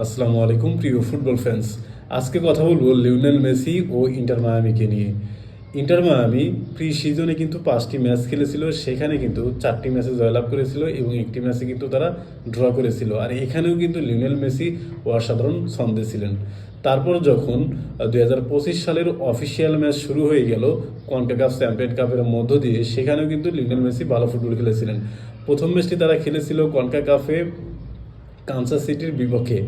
আসসালামু আলাইকুম, প্রিয় ফুটবল ফ্যান্স আজকে কথা বলব লিওনেল মেসি ও ইন্টার মায়ামিকে নিয়ে। ইন্টার মায়ামি প্রি সিজনে কিন্তু পাঁচটি ম্যাচ খেলেছিল, সেখানে কিন্তু চারটি ম্যাচে জয়লাভ করেছিল এবং একটি ম্যাচে কিন্তু তারা ড্র করেছিল। আর এখানেও কিন্তু লিওনেল মেসি ও অসাধারণ ছন্দে ছিলেন। তারপর যখন দুই হাজার পঁচিশ সালের অফিসিয়াল ম্যাচ শুরু হয়ে গেল কনকাকাপ চ্যাম্পিয়ন কাপের মধ্য দিয়ে, সেখানেও কিন্তু লিওনেল মেসি ভালো ফুটবল খেলেছিলেন। প্রথম ম্যাচটি তারা খেলেছিল কনকাকাফে কানসাস সিটির বিপক্ষে।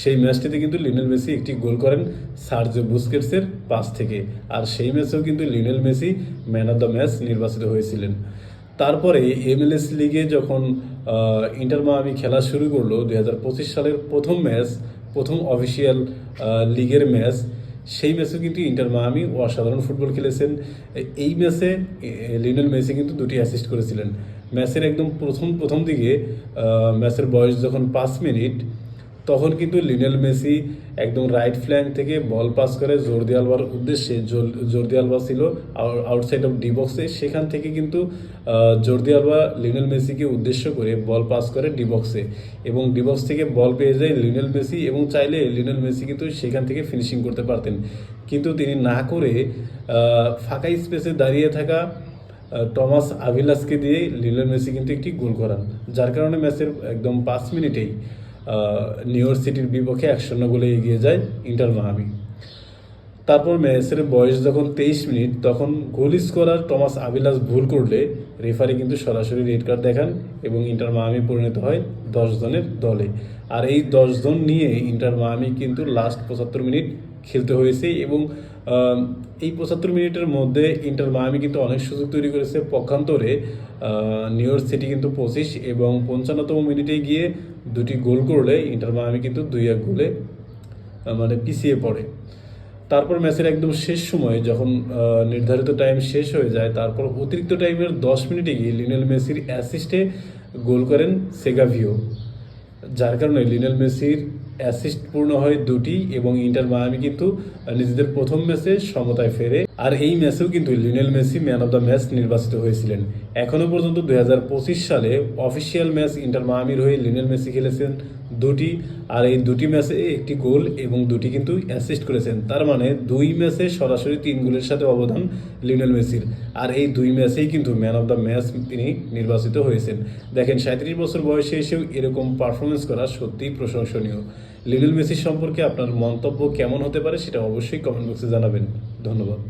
সেই ম্যাচটিতে কিন্তু লিনেল মেসি একটি গোল করেন সার্জো বুস্কেটসের পাস থেকে। আর সেই ম্যাচেও কিন্তু Lionel Messi man of the match নির্বাচিত হয়েছিলেন। তারপরে এমএলএস লিগে যখন ইন্টার মায়ামি খেলা শুরু করল দু হাজার পঁচিশ সালের প্রথম ম্যাচ, প্রথম অফিসিয়াল লিগের ম্যাচ সেই ম্যাচে কিন্তু ইন্টার মাহামি অসাধারণ ফুটবল খেলেছেন। এই ম্যাচে লিনেল মেসি কিন্তু দুটি অ্যাসিস্ট করেছিলেন। ম্যাচের একদম প্রথম প্রথম দিকে ম্যাচের বয়স যখন পাঁচ মিনিট তখন কিন্তু লিনেল মেসি একদম রাইট ফ্ল্যাঙ্ক থেকে বল পাস করে জর্দি আলবার উদ্দেশ্যে জোর- জর্দি আলবা ছিল আউটসাইড অফ ডি বক্সে সেখান থেকে কিন্তু জর্দি আলবা লিনেল মেসিকে উদ্দেশ্য করে বল পাস করে ডি বক্সে এবং ডি বক্স থেকে বল পেয়ে যায় লিনেল মেসি এবং চাইলে লিওনেল মেসি কিন্তু সেখান থেকে ফিনিশিং করতে পারতেন। কিন্তু তিনি না করে ফাঁকা স্পেসে দাঁড়িয়ে থাকা টমাস আভিলাসকে দিয়ে লিওনেল মেসি কিন্তু একটি গোল করান। যার কারণে ম্যাচের একদম পাঁচ মিনিটেই নিউ ইয়র্ক সিটির বিপক্ষে এক শূন্য গোলে এগিয়ে যায় ইন্টার মাহাবি। তারপর ম্যাচের বয়স যখন তেইশ মিনিট, তখন গোল স্কোরার টমাস আভিলাস ভুল করলে রেফারি কিন্তু সরাসরি রেড কার্ড দেখান এবং ইন্টার মাহামি পরিণত হয় দশ জনের দলে। আর এই দশ জন নিয়ে ইন্টার মাহামি কিন্তু লাস্ট পঁচাত্তর মিনিট খেলতে হয়েছে এবং এই পঁচাত্তর মিনিটের মধ্যে ইন্টার মায়ামি কিন্তু অনেক সুযোগ তৈরি করেছে পক্ষান্তরে। নিউ ইয়র্ক সিটি কিন্তু পঁচিশ এবং পঞ্চান্নতম মিনিটে গিয়ে দুটি গোল করলে ইন্টার মায়ামি কিন্তু দুই এক গোলে মানে পিছিয়ে পড়ে। তারপর ম্যাচের একদম শেষ সময়ে যখন নির্ধারিত টাইম শেষ হয়ে যায়, তারপর অতিরিক্ত টাইমের দশ মিনিটে গিয়ে লিনেল মেসির অ্যাসিস্টে গোল করেন সেগাভিও। যার কারণে লিনেল মেসির অ্যাসিস্ট পূর্ণ হয় দুটি এবং ইন্টার মায়ামি কিন্তু নিজেদের প্রথম ম্যাচে সমতায় ফেরে। আর এই ম্যাচেও কিন্তু Lionel Messi man of the match নির্বাচিত হয়েছিলেন। এখনও পর্যন্ত দু হাজার পঁচিশ সালে অফিসিয়াল ম্যাচ ইন্টার মায়ামির হয়ে লিনেল মেসি খেলেছেন দুটি, আর এই দুটি ম্যাচে একটি গোল এবং দুটি কিন্তু অ্যাসিস্ট করেছেন। তার মানে দুই ম্যাচে সরাসরি তিন গোলের সাথে অবদান লিওনেল মেসির। আর এই দুই ম্যাচেই কিন্তু ম্যান অফ দ্য ম্যাচ তিনি নির্বাচিত হয়েছেন। দেখেন সাঁত্রিশ বছর বয়সে এসেও এরকম পারফরমেন্স করা সত্যিই প্রশংসনীয়। লিওনেল মেসির সম্পর্কে আপনার মন্তব্য কেমন হতে পারে সেটা অবশ্যই কমেন্ট বক্সে জানাবেন। ধন্যবাদ।